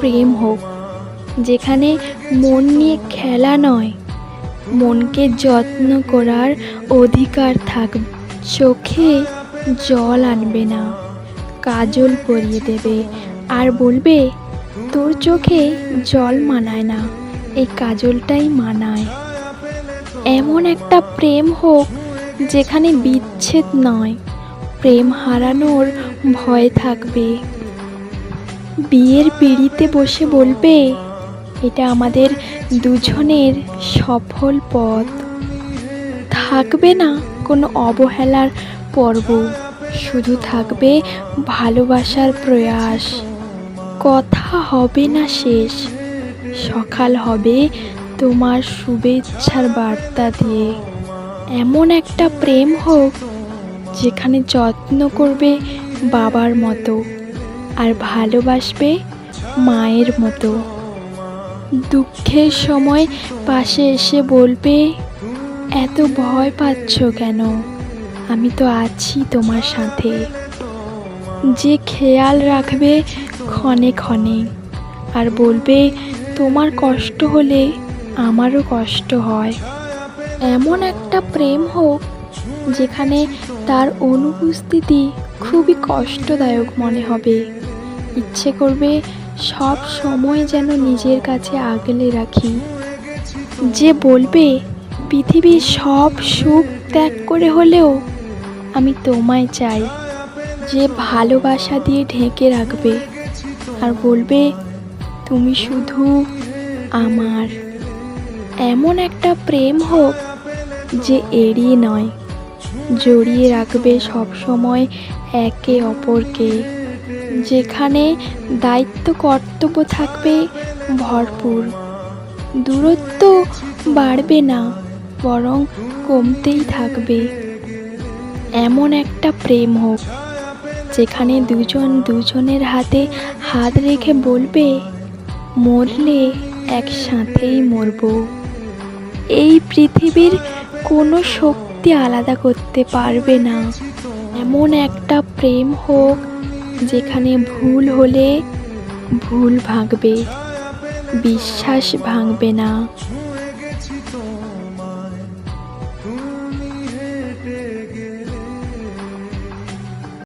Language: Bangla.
প্রেম হোক, যেখানে মন নিয়ে খেলা নয়, মনকে যত্ন করার অধিকার থাকবে চোখে জল আনবে না, কাজল পরিয়ে দেবে। আর বলবে, তোর চোখে জল মানায় না, এই কাজলটাই মানায়। এমন একটা প্রেম হোক, যেখানে বিচ্ছেদ নয়, প্রেম হারানোর ভয় থাকবে। বিয়ের পিড়িতে বসে বলবে, এটা আমাদের দুজনের সফল পথ। থাকবে না কোনো অবহেলার পর্ব, শুধু থাকবে ভালোবাসার প্রয়াস। কথা হবে না শেষ, সকাল হবে তোমার শুভেচ্ছার বার্তা দিয়ে। এমন একটা প্রেম হোক, যেখানে যত্ন করবে বাবার মতো। আর ভালোবাসবে মায়ের মতো। দুঃখের সময় পাশে এসে বলবে, এত ভয় পাচ্ছ কেন? আমি তো আছি তোমার সাথে। যে খেয়াল রাখবে ক্ষণে ক্ষণে আর বলবে, তোমার কষ্ট হলে আমারও কষ্ট হয়। এমন একটা প্রেম হোক যেখানে তার অনুপস্থিতি খুবই কষ্টদায়ক মনে হবে। ইচ্ছে করবে সব সময় যেন নিজের কাছে আগলে রাখি। যে বলবে, পৃথিবীর সব সুখ ত্যাগ করে হলেও আমি তোমায় চাই। যে ভালোবাসা দিয়ে ঢেকে রাখবে। আর বলবে, তুমি শুধু আমার। এমন একটা প্রেম হোক যে এড়িয়ে নয়। জড়িয়ে রাখবে সব সময় একে অপরকে। যেখানে দায়িত্ব, কর্তব্য থাকবে ভরপুর। দূরত্ব বাড়বে না, বরং কমতেই থাকবে। এমন একটা প্রেম হোক, যেখানে দুজন দুজনের হাতে হাত রেখে বলবে, মরলে একসাথেই মরব। এই পৃথিবীর কোনো শক্তি সত্যি আলাদা করতে পারবে না। এমন একটা প্রেম হোক, যেখানে ভুল হলে ভুল ভাঙবে, বিশ্বাস ভাঙবে না।